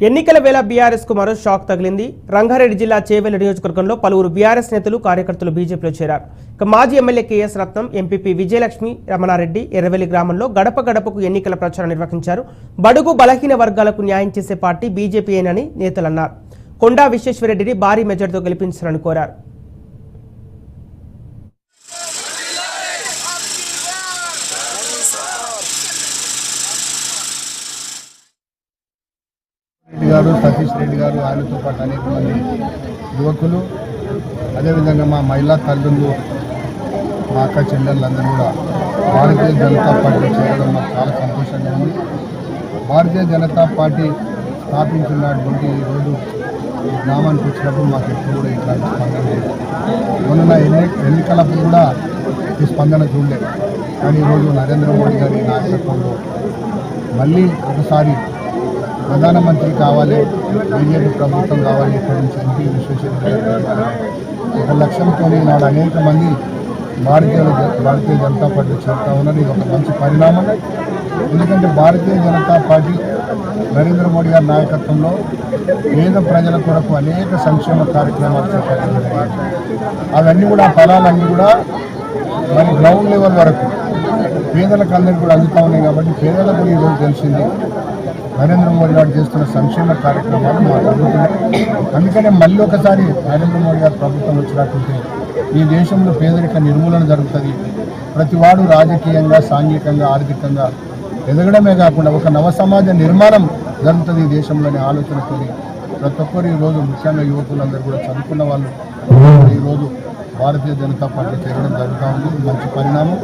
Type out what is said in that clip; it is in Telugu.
ఎన్నికల వేళ బీఆర్ఎస్కు మరో షాక్ తగిలింది. రంగారెడ్డి జిల్లా చేవెళ్ళ నియోజకవర్గంలో పలువురు బీఆర్ఎస్ నేతలు కార్యకర్తలు బీజేపీలో చేరారు. ఇక మాజీ MLA K S Ratnam MPP Vijayalakshmi Ramana Reddy Erravelli గ్రామంలో గడప గడపకు ఎన్నికల ప్రచారం నిర్వహించారు. బడుగు బలహీన వర్గాలకు న్యాయం చేసే పార్టీ బీజేపీయేనని నేతలు అన్నారు కొండా విశ్వేశ్వరరెడ్డిని భారీ మెజార్టీతో గెలిపించాలని కోరారు. గారు సతీష్ రెడ్డి గారు ఆయనతో పాటు అనేక మంది యువకులు అదేవిధంగా మా మహిళా తల్లులు మా అక్క చెల్లెళ్ళందరూ కూడా భారతీయ జనతా పార్టీ చేరడం మాకు చాలా సంతోషంగా ఉంది. భారతీయ జనతా పార్టీ స్థాపించినటువంటి ఈరోజు గ్రామానికి వచ్చినప్పుడు మాకు ఎప్పుడు కూడా ఇట్లాంటి స్పందన లేదు. మొన్న ఎన్ని ఎన్నికలప్పుడు కూడా ఈ స్పందన చూడలేదు. కానీ ఈరోజు నరేంద్ర మోడీ గారి నాయకత్వంలో మళ్ళీ ఒకసారి ప్రధానమంత్రి కావాలి బీజేపీ ప్రభుత్వం కావాలి ఇక్కడ నుంచి ఎంపీ విశ్వేశ్వర ఒక లక్ష్యంతో నాడు అనేక మంది భారతీయ భారతీయ జనతా పార్టీ చేరుతా ఉన్నారు ఇది ఒక మంచి పరిణామం. ఎందుకంటే భారతీయ జనతా పార్టీ నరేంద్ర మోడీ గారి నాయకత్వంలో పేద ప్రజల కొరకు అనేక సంక్షేమ కార్యక్రమాలు చేపట్టారు. అవన్నీ కూడా ఫలాలన్నీ కూడా మరి గ్రౌండ్ లెవెల్ వరకు పేదలకు అందరికీ కూడా అందుతా ఉన్నాయి కాబట్టి పేదలకు కూడా ఈరోజు తెలిసింది. నరేంద్ర మోడీ గారు చేస్తున్న సంక్షేమ కార్యక్రమాలు మాకు అందుతున్నాయి అందుకనే మళ్ళీ ఒకసారి నరేంద్ర మోడీ గారు ప్రభుత్వం వచ్చినట్టుంటే ఈ దేశంలో పేదరిక నిర్మూలన జరుగుతుంది. ప్రతి వాడు రాజకీయంగా సాంఘికంగా ఆర్థికంగా ఎదగడమే కాకుండా ఒక నవ సమాజ నిర్మాణం జరుగుతుంది ఈ దేశంలోని ఆలోచనతో ప్రతి ఒక్కరు ఈరోజు ముఖ్యంగా యువకులందరూ కూడా చదువుకున్న వాళ్ళు ఈరోజు భారతీయ జనతా పార్టీ చేరడం జరుగుతూ ఉంది. మంచి పరిణామం.